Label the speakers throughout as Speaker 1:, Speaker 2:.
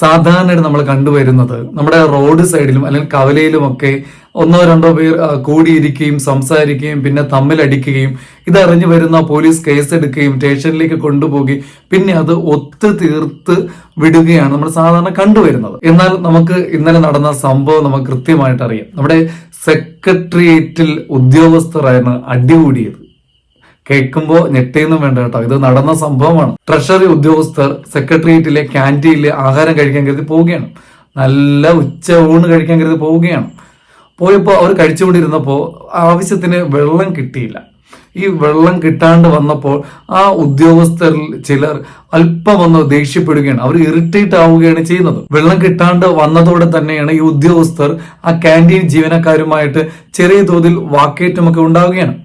Speaker 1: സാധാരണയായിട്ട് നമ്മൾ കണ്ടുവരുന്നത് നമ്മുടെ റോഡ് സൈഡിലും അല്ലെങ്കിൽ കവലയിലും ഒക്കെ ഒന്നോ രണ്ടോ പേർ കൂടിയിരിക്കുകയും സംസാരിക്കുകയും പിന്നെ തമ്മിലടിക്കുകയും ഇതറിഞ്ഞു വരുന്ന പോലീസ് കേസ് എടുക്കുകയും സ്റ്റേഷനിലേക്ക് കൊണ്ടുപോകുകയും പിന്നെ അത് ഒത്തു തീർത്ത് വിടുകയാണ് നമ്മൾ സാധാരണ കണ്ടുവരുന്നത്. എന്നാൽ നമുക്ക് ഇന്നലെ നടന്ന സംഭവം നമുക്ക് കൃത്യമായിട്ട് അറിയാം. നമ്മുടെ സെക്രട്ടേറിയറ്റിൽ ഉദ്യോഗസ്ഥരായിരുന്നു അടികൂടിയത്. കേൾക്കുമ്പോൾ ഞെട്ടിയൊന്നും വേണ്ട കേട്ടോ. ഇത് നടന്ന സംഭവമാണ്. ട്രഷറി ഉദ്യോഗസ്ഥർ സെക്രട്ടേറിയറ്റിലെ ക്യാന്റീനിലെ ആഹാരം കഴിക്കാൻ കരുതി പോവുകയാണ്. നല്ല ഉച്ച ഊണ് കഴിക്കാൻ കരുതി പോവുകയാണ്. പോയപ്പോൾ അവർ കഴിച്ചുകൊണ്ടിരുന്നപ്പോൾ ആവശ്യത്തിന് വെള്ളം കിട്ടിയില്ല. ഈ വെള്ളം കിട്ടാണ്ട് വന്നപ്പോൾ ആ ഉദ്യോഗസ്ഥരിൽ ചിലർ അല്പം ഒന്ന് ദേഷ്യപ്പെടുകയാണ്. അവർ ഇറിറ്റേറ്റ് ആവുകയാണ് ചെയ്യുന്നത്. വെള്ളം കിട്ടാണ്ട് വന്നതോടെ തന്നെയാണ് ഈ ഉദ്യോഗസ്ഥർ ആ ക്യാന്റീൻ ജീവനക്കാരുമായിട്ട് ചെറിയ തോതിൽ വാക്കേറ്റമൊക്കെ ഉണ്ടാവുകയാണ്.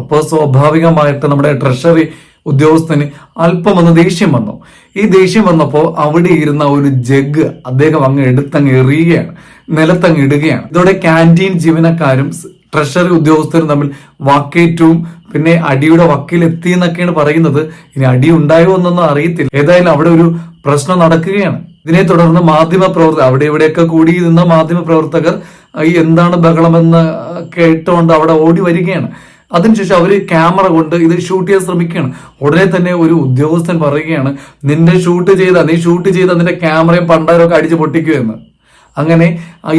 Speaker 1: അപ്പോൾ സ്വാഭാവികമായിട്ട് നമ്മുടെ ട്രഷറി ഉദ്യോഗസ്ഥന് അല്പം ഒന്ന് ദേഷ്യം വന്നു. ഈ ദേഷ്യം വന്നപ്പോൾ അവിടെ ഇരുന്ന ഒരു ജഗ് അദ്ദേഹം അങ്ങ് എടുത്തങ്ങ് എറിയുകയാണ്. നിലത്തങ്ങ് ഇടുകയാണ്. ഇതോടെ ക്യാന്റീൻ ജീവനക്കാരും ട്രഷറി ഉദ്യോഗസ്ഥരും തമ്മിൽ വാക്കേറ്റവും പിന്നെ അടിയുടെ വക്കിലെത്തി എന്നൊക്കെയാണ് പറയുന്നത്. ഇനി അടി ഉണ്ടായോ എന്നൊന്നും അറിയത്തില്ല. ഏതായാലും അവിടെ ഒരു പ്രശ്നം നടക്കുകയാണ്. ഇതിനെ തുടർന്ന് മാധ്യമ പ്രവർത്തകർ അവിടെ ഇവിടെയൊക്കെ കൂടി നിന്ന മാധ്യമ പ്രവർത്തകർ എന്താണ് ബഹളമെന്ന് കേട്ടുകൊണ്ട് അവിടെ ഓടി വരികയാണ്. അതിനുശേഷം അവർ ക്യാമറ കൊണ്ട് ഇത് ഷൂട്ട് ചെയ്യാൻ ശ്രമിക്കുകയാണ്. ഉടനെ തന്നെ ഒരു ഉദ്യോഗസ്ഥൻ പറയുകയാണ് നിന്റെ ഷൂട്ട് ചെയ്ത നീ ഷൂട്ട് ചെയ്ത നിന്റെ ക്യാമറയും പണ്ടാരൊക്കെ അടിച്ച് പൊട്ടിക്കുമെന്ന് അങ്ങനെ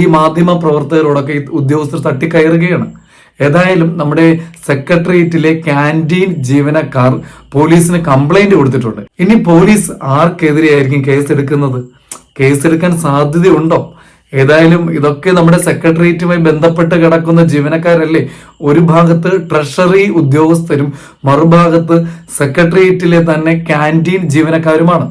Speaker 1: ഈ മാധ്യമ പ്രവർത്തകരോടൊക്കെ ഉദ്യോഗസ്ഥർ തട്ടിക്കയറുകയാണ്. ഏതായാലും നമ്മുടെ സെക്രട്ടേറിയറ്റിലെ ക്യാന്റീൻ ജീവനക്കാർ പോലീസിന് കംപ്ലൈന്റ് കൊടുത്തിട്ടുണ്ട്. ഇനി പോലീസ് ആർക്കെതിരെയായിരിക്കും കേസ് എടുക്കുന്നത് കേസെടുക്കാൻ സാധ്യതയുണ്ടോ? ഏതായാലും ഇതൊക്കെ നമ്മുടെ സെക്രട്ടേറിയറ്റുമായി ബന്ധപ്പെട്ട് കിടക്കുന്ന ജീവനക്കാരല്ലേ? ഒരു ഭാഗത്ത് ട്രഷറി ഉദ്യോഗസ്ഥരും മറുഭാഗത്ത് സെക്രട്ടേറിയറ്റിലെ തന്നെ ക്യാന്റീൻ ജീവനക്കാരുമാണ്.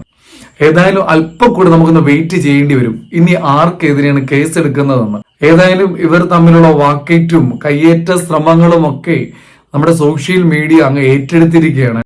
Speaker 1: ഏതായാലും അല്പം കൂടെ നമുക്കൊന്ന് വെയിറ്റ് ചെയ്യേണ്ടി വരും. ഇനി ആർക്കെതിരെയാണ് കേസ് എടുക്കുന്നതെന്ന്. ഏതായാലും ഇവർ തമ്മിലുള്ള വാക്കേറ്റും കയ്യേറ്റ ശ്രമങ്ങളും ഒക്കെ നമ്മുടെ സോഷ്യൽ മീഡിയ അങ്ങ് ഏറ്റെടുത്തിരിക്കുകയാണ്.